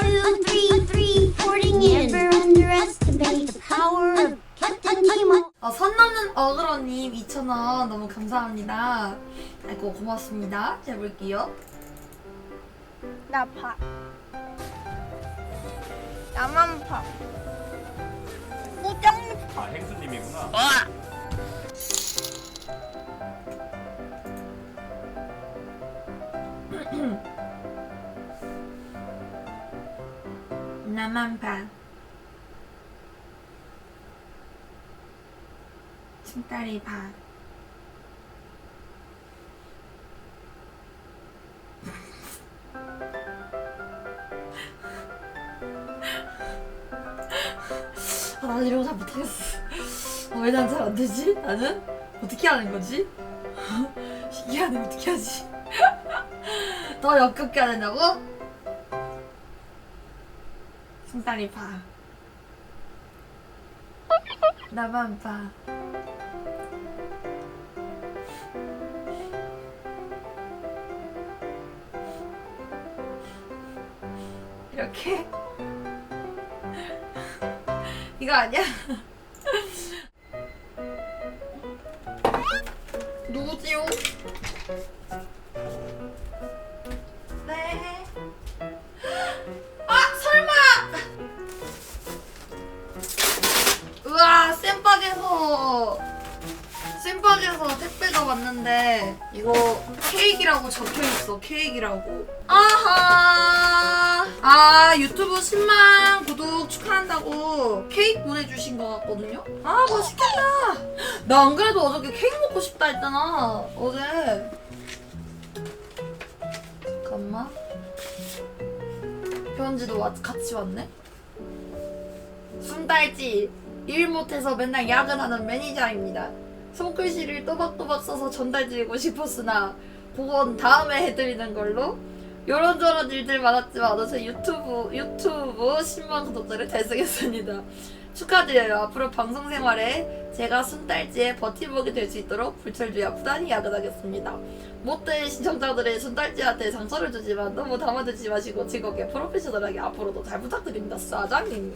two, three, three, porting in. Never underestimate the power of Captain Timo. 어, 선 넘는 어그로님 2,000원 너무 감사합니다. 아이고 고맙습니다. 잘 볼게요. 나 봐. 나만 봐. 호정 아 행수님 나. 나만 봐. 친딸이 봐. 아, 나 이런 거 잘 못하겠어. 어, 왜난 잘 안 되지? 나는? 어떻게 하는 거지? 신기하네, 어떻게 하지? 더 역겹게 하느냐고? 승달이 봐. 나만 봐. 이렇게? 이거 아니야? 누구지요? 쌤박에서 쌤박에서 택배가 왔는데 이거 케이크라고 적혀있어 케이크라고. 아하! 아 유튜브 10만 구독 축하한다고 케이크 보내주신 것 같거든요? 아 맛있겠다! 나 안 그래도 어저께 케이크 먹고 싶다 했잖아 어제. 잠깐만. 편지도 와- 같이 왔네? 순달지 일 못해서 맨날 야근하는 매니저입니다. 손글씨를 또박또박 써서 전달드리고 싶었으나 그건 다음에 해드리는 걸로 요런저런 일들 많았지만 어느새 유튜브 유튜브 10만 구독자를 달성했습니다. 축하드려요. 앞으로 방송 생활에 제가 순달지의 버팀목이 될 수 있도록 불철주야 부단히 야근하겠습니다. 못된 신청자들의 순달지한테 상처를 주지만 너무 담아두지 마시고 즐겁게 프로페셔널하게 앞으로도 잘 부탁드립니다. 사장님.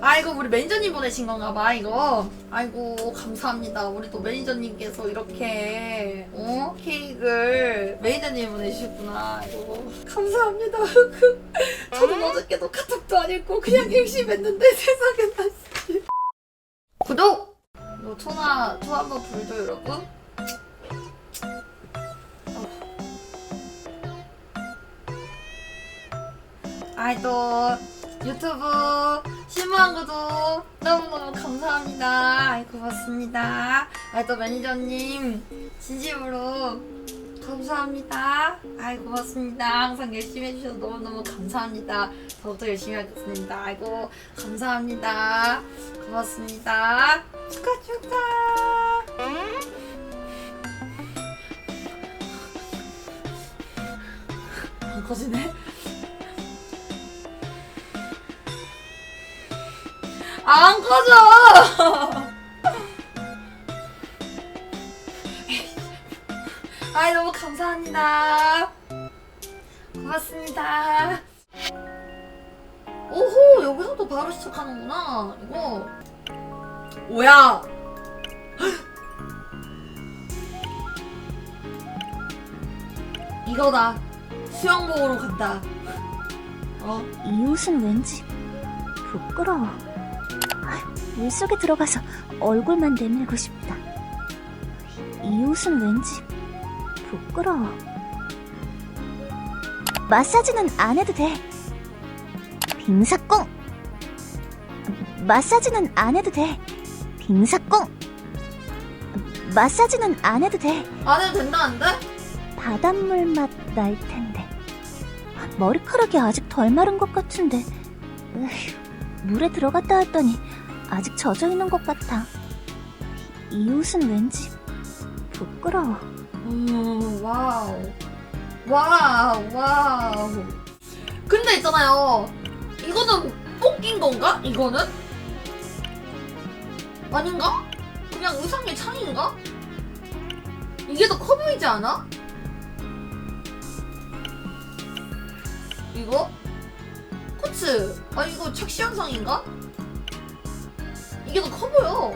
아이고 우리 매니저님 보내신 건가 봐 이거. 아이고 감사합니다. 우리 또 매니저님께서 이렇게 어? 케이크를 매니저님 보내주셨구나. 아이고 감사합니다. 저도 어저께도 카톡도 안 읽고 그냥 열심히 했는데 세상에 나 진짜 구독! 이거 토나 토 한번 불죠 여러분 아이 또 유튜브 10만 구독 너무너무 감사합니다. 아이 고맙습니다. 아이 또 매니저님 진심으로 감사합니다. 아이 고맙습니다. 항상 열심히 해주셔서 너무너무 감사합니다. 더욱더 열심히 하겠습니다. 아이고 감사합니다. 고맙습니다. 축하 축하. 안 커지네. 안 꺼져! 아이, 너무 감사합니다. 고맙습니다. 오호, 여기서도 바로 시작하는구나. 이거. 뭐야? 이거다. 수영복으로 간다. 어? 이 옷은 왠지 부끄러워. 물속에 들어가서 얼굴만 내밀고 싶다. 이 옷은 왠지 부끄러워. 마사지는 안 해도 돼. 빙사꽁. 마사지는 안 해도 돼. 빙사꽁. 마사지는 안 해도 돼. 안 해도 된다는데? 바닷물 맛 날 텐데. 머리카락이 아직 덜 마른 것 같은데. 으휴, 물에 들어갔다 왔더니 아직 젖어 있는 것 같아. 이 옷은 왠지 부끄러워. 음, 와우. 와우, 와우. 근데 있잖아요. 이거는 뽑긴 건가? 이거는? 아닌가? 그냥 의상의 차이인가? 이게 더 커 보이지 않아? 이거? 스포츠 아 이거 착시 현상인가? 더커 보여